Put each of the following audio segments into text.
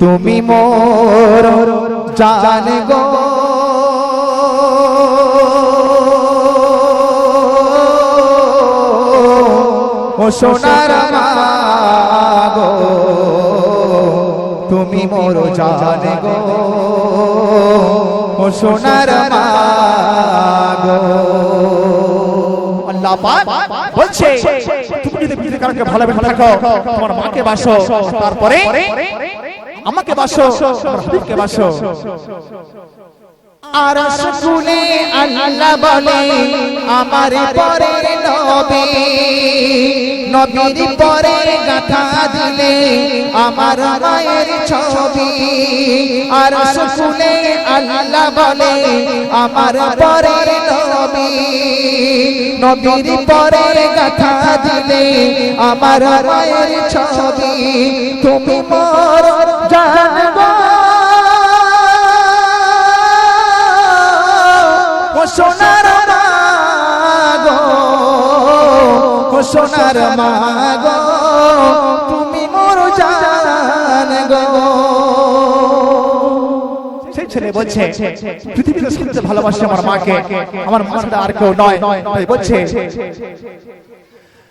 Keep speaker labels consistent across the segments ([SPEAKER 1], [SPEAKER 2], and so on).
[SPEAKER 1] তুমি মোর জান গো। ও সোনার গো তুমি মোর জান গো। ও সোনার গো আল্লাহ বলছে, তুমি যদি পৃথিবীর কারণকে ভালোবেসে থাকো, তোমার মাকে বাসো, তারপরে আমাকে বাসো হাবিবকে বাসো। আর শুনে আল্লাহ বলে, আমার পরে নবী, নবীর পরে গাথা দিলে আমার মায়ের ছবি। আর শুনে আল্লাহ বলে, আমার পরে নবী, নবীর পরে গাথা দিলে আমার মায়ের ছবি। তুমি মোর জানবা। সোনার মাগো, ও সোনার মাগো, তুমি মোর জান গো সেই ছেলে বলছে, পৃথিবীতে সবচেয়ে ভালোবাসে আমার মাকে, আমার মা আর কেউ নয়। তাই বলছে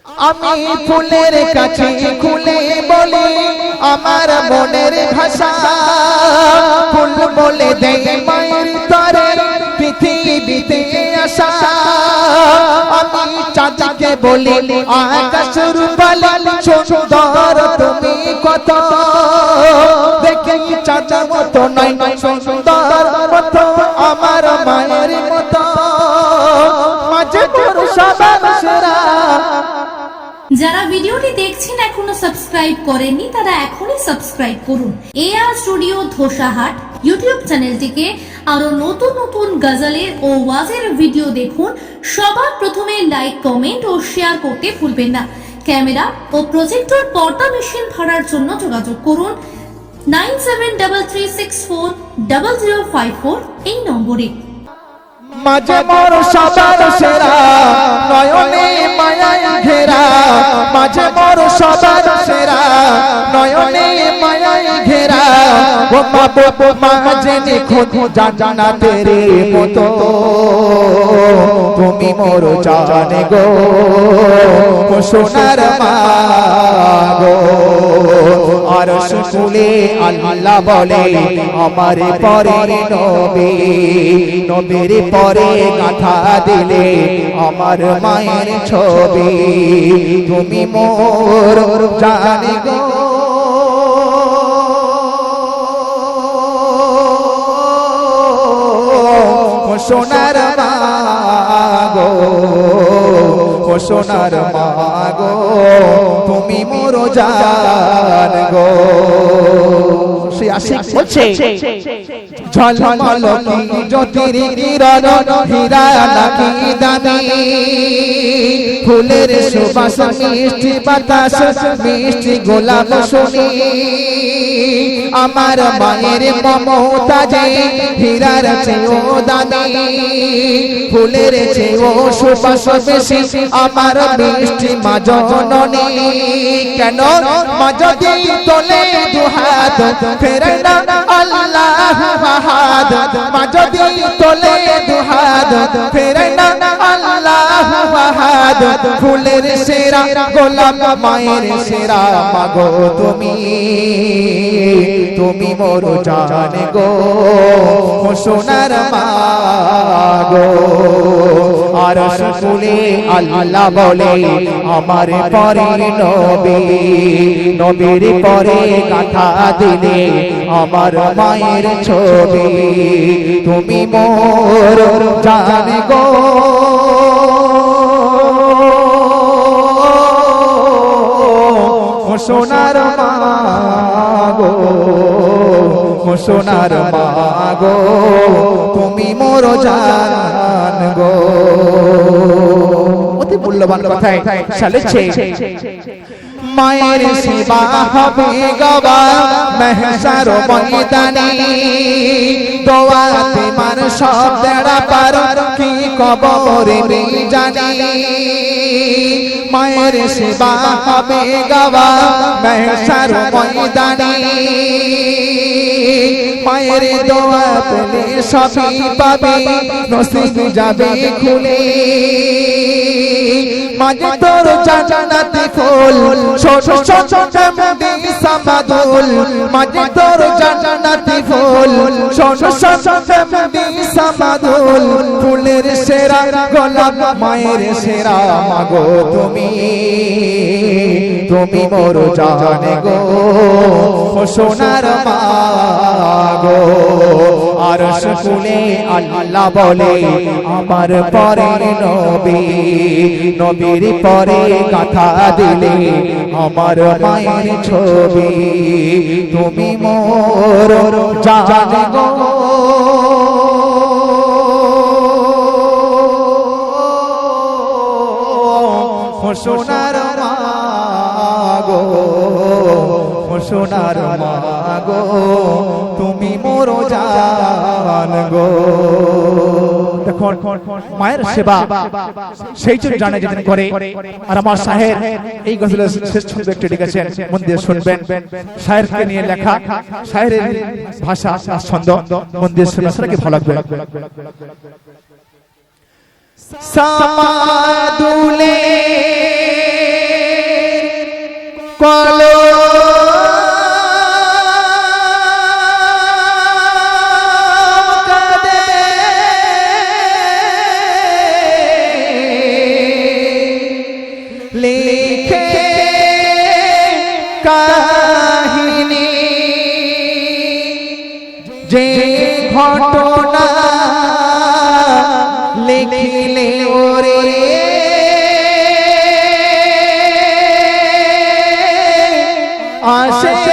[SPEAKER 1] আমি ফুলের কাছে খুলে বলি, আমার মনের ভাষা। ফুল বলে দেয় মায়ের তরে, পৃথিবীতে আসা। আমি চাচাকে বলি, আকাশ রূপালি, সুন্দর তুমি কত? দেখে চাচা মতো নাই সুন্দর মতো আমার মায়ের মতো। মাঝে
[SPEAKER 2] যারা ভিডিওটি দেখছেন, এখনও সাবস্ক্রাইব করেননি, তারা এখনই সাবস্ক্রাইব করুন। এআর স্টুডিও ধোসাহাট ইউটিউব চ্যানেলটিকে আরও নতুন নতুন গজলের ও ওয়াজের ভিডিও দেখুন। সবার প্রথমে লাইক কমেন্ট ও শেয়ার করতে ভুলবেন না। ক্যামেরা ও প্রজেক্টর পর্দা মেশিন ভাড়ার জন্য যোগাযোগ করুন। Nine seven double three six four double zero five four এই নম্বরে।
[SPEAKER 1] মাঝে মোর সবার সেরা, নয়নে মায়ায় ঘেরা মাঝে মোর সবার সেরা, নয়নে মায়ায় ঘেরা। ও মা বো মাঝে নিখুঁত জানা তেরে মতো। তুমি মোর জানে গো সোনার মা গো। আর শুকুলে আল্লাহ বলে, আমার পরে নবী, নবীর পরে গাথা দিলে আমার মায়ের ছবি। তুমি মোর জানি সোনার মাগো। সোনার মাগো তুমি মোর জান গো। সে বলছে ঝলমল জ্যোতির কিরণ হীরা নাকি দামি ফুলের সুবাস, মিষ্টি বাতাস, মিষ্টি গোলাপ শুনি। আমার মায়ের মমতা যে হীরার চেয়েও দামি। ফুলের চেয়েও সুবাস বেশি, আমার মিষ্টি মা জননী। কেন মা যদি তোলে দুহাত ফেরে না আল্লাহ ফুলের সেরা, গোলাপ মায়ের সেরা। মাগো তুমি তুমি মোর জান গো, সোনার মাগো। আর শুকুলে আল্লাহ বলে, আমার পরে নবী। নবীর পরে কথা দিলে আমার মায়ের ছবি। তুমি মোর জান গো। সোনার মাগো সোনার মাগো তুমি মোর জান গো। অতি মূল্যবান কথায় চালেছে মায়ের সেবা হবে গবা মেহসার ময়দানি। দোয়াতে মান সব দেড়া পার, কি কবরে জানি মায়ের সেবা হবে গাওয়া মেহসার ময়দানি। মায়ের দোয়া পেলে সবই পাবে, নসিব যাবে খুলে। মাঝে তোর জান্নাতি ফুল, ছোট ছোট চমদি সামাদুল। মাঝে তোর জান্নাতি ফুল, ছোট ছোট চমদি সামাদুল। ফুলের সেরা গোলাপ, মায়ের সেরা মাগো। তুমি তুমি মোর জানে গো, সোনার মাগো। আর শুনে আল্লাহ বলে, আমার পরে নবী, নবীর পরে কথা দিলে আমার মায়ের ছবি। তুমি মোর ও সোনার মাগো তুমি মোর জান গো। মায়ের সেবা, সেই জন্য জানে যেদিন করে। আর আমার সাহেব এই গজলের শেষ ছন্দ লিখেছেন, মন দিয়ে শুনবেন। শায়েরকে নিয়ে লেখা শায়েরের ভাষা আর ছন্দ, মন দিয়ে সামাদুলে কলো লিখে কাহিনী। যে ঘটনা লিখিলে ওরে আশা